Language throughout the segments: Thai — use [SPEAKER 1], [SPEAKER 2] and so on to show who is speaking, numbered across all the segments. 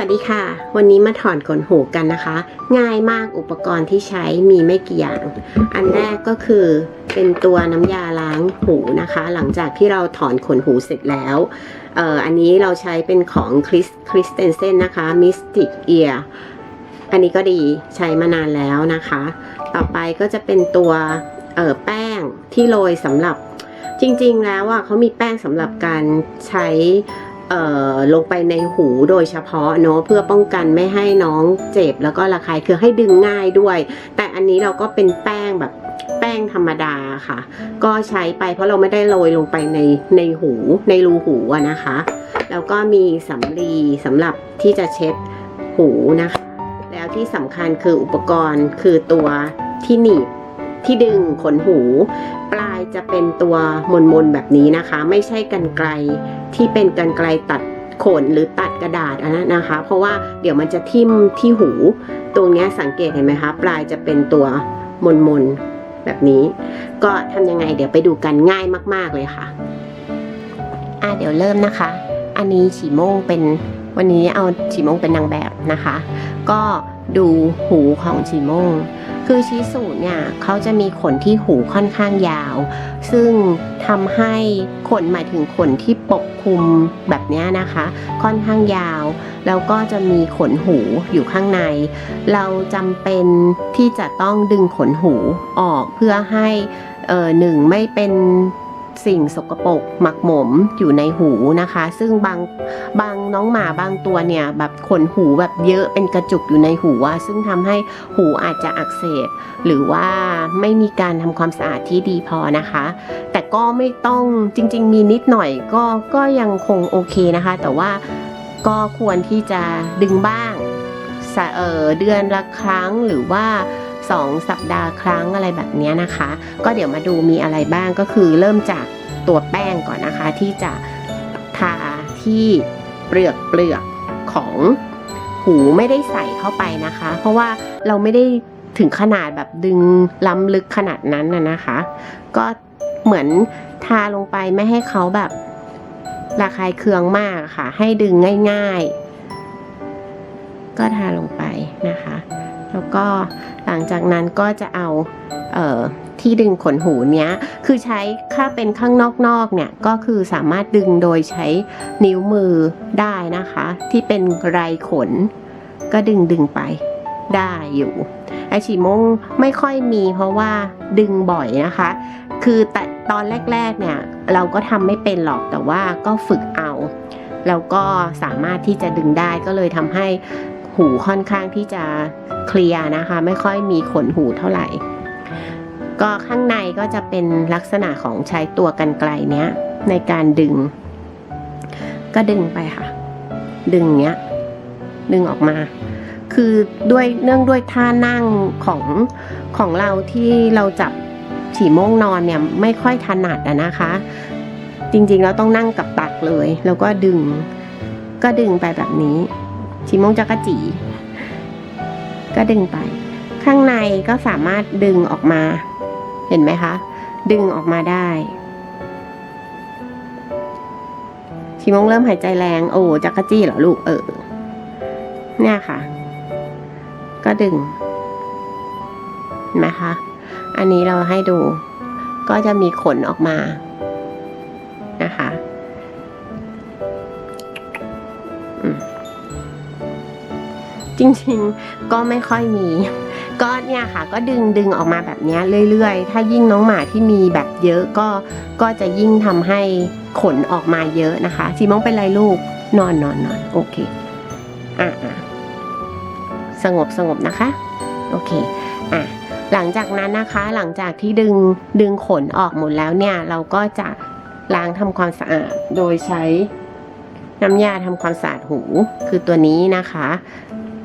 [SPEAKER 1] สวัสดีค่ะ วันนี้มาถอนขนหูกันนะคะ ง่ายมากอุปกรณ์ที่ใช้มีไม่กี่อย่าง อันแรกก็คือเป็นตัวน้ำยาล้างหูนะคะ หลังจากที่เราถอนขนหูเสร็จแล้วอออันนี้เราใช้เป็นของคริสคริสเตนเซนนะคะ Mystic Ear อันนี้ก็ดีใช้มานานแล้วนะคะ ต่อไปก็จะเป็นตัวออแป้งที่โรยสำหรับจริงๆแล้วอะเขามีแป้งสำหรับการใช้ ลงไปในหูโดยเฉพาะเนาะเพื่อป้องกันไม่ให้น้องเจ็บแล้วก็ระคายคือให้ดึงง่ายด้วย แต่อันนี้เราก็เป็นแป้งแบบแป้งธรรมดาค่ะ ก็ใช้ไปเพราะเราไม่ได้โรยลงไปในในหูในรูหูนะคะ แล้วก็มีสำลีสำหรับที่จะเช็ดหูนะคะ แล้วที่สำคัญคืออุปกรณ์คือตัวที่หนีบที่ดึงขนหู ปลายจะเป็นตัวมนๆแบบนี้นะคะ ไม่ใช่กันไกล ที่เป็นกันไกลตัดขนหรือตัดกระดาษอันนั้นนะคะ เพราะว่าเดี๋ยวมันจะทิ่มที่หู ตรงนี้สังเกตเห็นไหมคะปลายจะเป็นตัวมนๆแบบนี้ ก็ทำยังไงเดี๋ยวไปดูกันง่ายมาก ๆเลยค่ะอะเดี๋ยวเริ่มนะคะ อันนี้ฉีโมงเป็นวันนี้เอาฉีโมงเป็นนางแบบนะคะ ก็ดูหูของฉีโมง คือชิสุเนี่ยเขาจะมีขนที่หูค่อนข้างยาว ซึ่งทำให้ขนหมายถึงขนที่ปกคลุมแบบเนี้ยนะคะ ค่อนข้างยาว แล้วก็จะมีขนหูอยู่ข้างใน เราจำเป็นที่จะต้องดึงขนหูออกเพื่อให้เออหนึ่งไม่เป็นสิ่งสกปรกหมักหมมอยู่ในหูนะคะ ซึ่งบางบาง น้องหมาบางตัวเนี่ยแบบขนหูแบบเยอะเป็นกระจุกอยู่ในหูอะซึ่งทำให้หูอาจจะอักเสบ หรือว่าไม่มีการทำความสะอาดที่ดีพอนะคะ แต่ก็ไม่ต้องจริง ๆ มีนิดหน่อยก็ก็ยังคงโอเคนะคะ แต่ว่าก็ควรที่จะดึงบ้างเเดือนละครั้งหรือว่า2 สัปดาห์ครั้งอะไรแบบนี้นะคะ ก็เดี๋ยวมาดูมีอะไรบ้างก็คือเริ่มจากตัวแป้งก่อนนะคะที่จะทาที่ เปลือกเปลือกของหูไม่ได้ใส่เข้าไปนะคะ เพราะว่าเราไม่ได้ถึงขนาดแบบดึงล้ำลึกขนาดนั้นนะนะคะ ก็เหมือนทาลงไปไม่ให้เขาแบบระคายเคืองมากค่ะ ให้ดึงง่าย ๆ ก็ทาลงไปนะคะ แล้วก็หลังจากนั้นก็จะเอาเออ ที่ดึงขนหูเนี้ย คือใช้ถ้าเป็นข้างนอกๆเนี่ยก็คือสามารถดึงโดยใช้นิ้วมือได้นะคะ ที่เป็นไรขน ก็ดึงดึงไปได้อยู่ไอฉีมงไม่ค่อยมีเพราะว่าดึงบ่อยนะคะ คือแต่ตอนแรกๆเนี่ยเราก็ทำไม่เป็นหรอกแต่ว่าก็ฝึกเอา แล้วก็สามารถที่จะดึงได้ก็เลยทำให้หูค่อนข้างที่จะเคลียร์นะคะ ไม่ค่อยมีขนหูเท่าไหร่ ก็ข้างในก็จะเป็นลักษณะของใช้ตัวกันไกลเนี้ยในการดึง ก็ดึงไปค่ะ ดึงเนี้ย ดึงออกมา คือด้วยเนื่องด้วยท่านั่งของของเราที่เราจับฉี่โม่งนอนเนี่ยไม่ค่อยถนัดอะนะคะ จริงๆเราต้องนั่งกับตักเลย แล้วก็ดึง ก็ดึงไปแบบนี้ฉี่โม่งจักระจีก็ดึงไป ข้างในก็สามารถดึงออกมา เห็นไหมคะ ดึงออกมาได้ชิมงเริ่มหายใจแรง โอ้จักรจี้เหรอลูกเออ เนี่ยค่ะ ก็ดึงเห็นไหมคะ อันนี้เราให้ดู ก็จะมีขนออกมานะคะจริงๆ ก็ไม่ค่อยมี ก็เนี่ยค่ะก็ดึงดึงออกมาแบบนี้เรื่อยๆ ถ้ายิ่งน้องหมาที่มีแบบเยอะก็ก็จะยิ่งทำให้ขนออกมาเยอะนะคะซีมองเป็นไรลูกนอนนอนนอนโอเคอะอะสงบสงบนะคะโอเคอะหลังจากนั้นนะคะหลังจากที่ดึงดึงขนออกหมดแล้วเนี่ย เราก็จะล้างทำความสะอาดโดยใช้น้ำยาทำความสะอาดหูคือตัวนี้นะคะ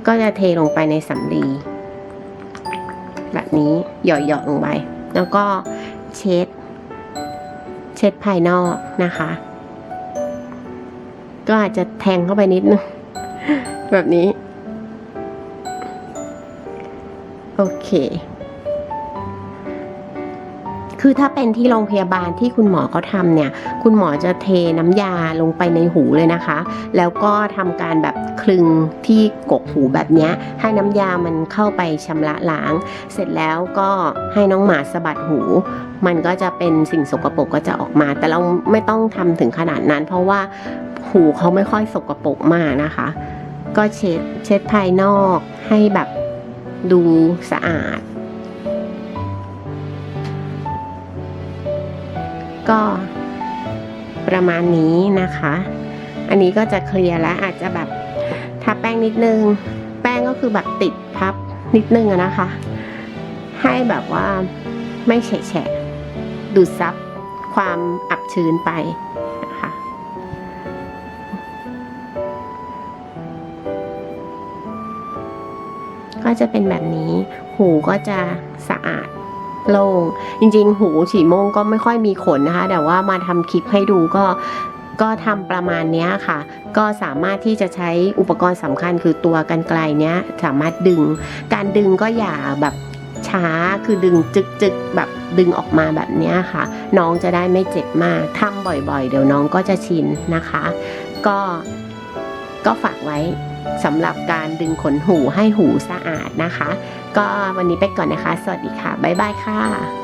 [SPEAKER 1] ก็จะเทลงไปในสำลี แบบนี้หยอดๆลงไปแล้วก็เช็ด เช็ดภายนอกนะคะ ก็อาจจะแทงเข้าไปนิดนึง แบบนี้ โอเค คือถ้าเป็นที่โรงพยาบาลที่คุณหมอเขาทำเนี่ย คุณหมอจะเทน้ำยาลงไปในหูเลยนะคะ แล้วก็ทำการแบบคลึงที่กกหูแบบเนี้ยให้น้ำยามันเข้าไปชำระล้าง เสร็จแล้วก็ให้น้องหมาสะบัดหู มันก็จะเป็นสิ่งสกปรกก็จะออกมา แต่เราไม่ต้องทำถึงขนาดนั้น เพราะว่าหูเขาไม่ค่อยสกปรกมากนะคะ ก็เช็ดเช็ดภายนอกให้แบบดูสะอาด ก็ประมาณนี้นะคะ อันนี้ก็จะเคลียร์แล้วอาจจะแบบทาแป้งนิดนึง แป้งก็คือแบบติดพับนิดนึงนะคะ ให้แบบว่าไม่แฉะดูดซับความอับชื้นไปนะคะก็จะเป็นแบบนี้ หูก็จะสะอาด โล่งจริงๆ หูฉี่โมงก็ไม่ค่อยมีขนนะคะ แต่ว่ามาทำคลิปให้ดูก็ก็ทำประมาณนี้ค่ะ ก็สามารถที่จะใช้อุปกรณ์สำคัญคือตัวกันไกลเนี้ยสามารถดึง การดึงก็อย่าแบบช้าคือดึงจึกๆแบบดึงออกมาแบบนี้ค่ะ น้องจะได้ไม่เจ็บมากทำบ่อยๆ เดี๋ยวน้องก็จะชินนะคะ ก็ก็ฝากไว้ สำหรับการดึงขนหูให้หูสะอาดนะคะ ก็วันนี้ไปก่อนนะคะ สวัสดีค่ะ บ๊ายบายค่ะ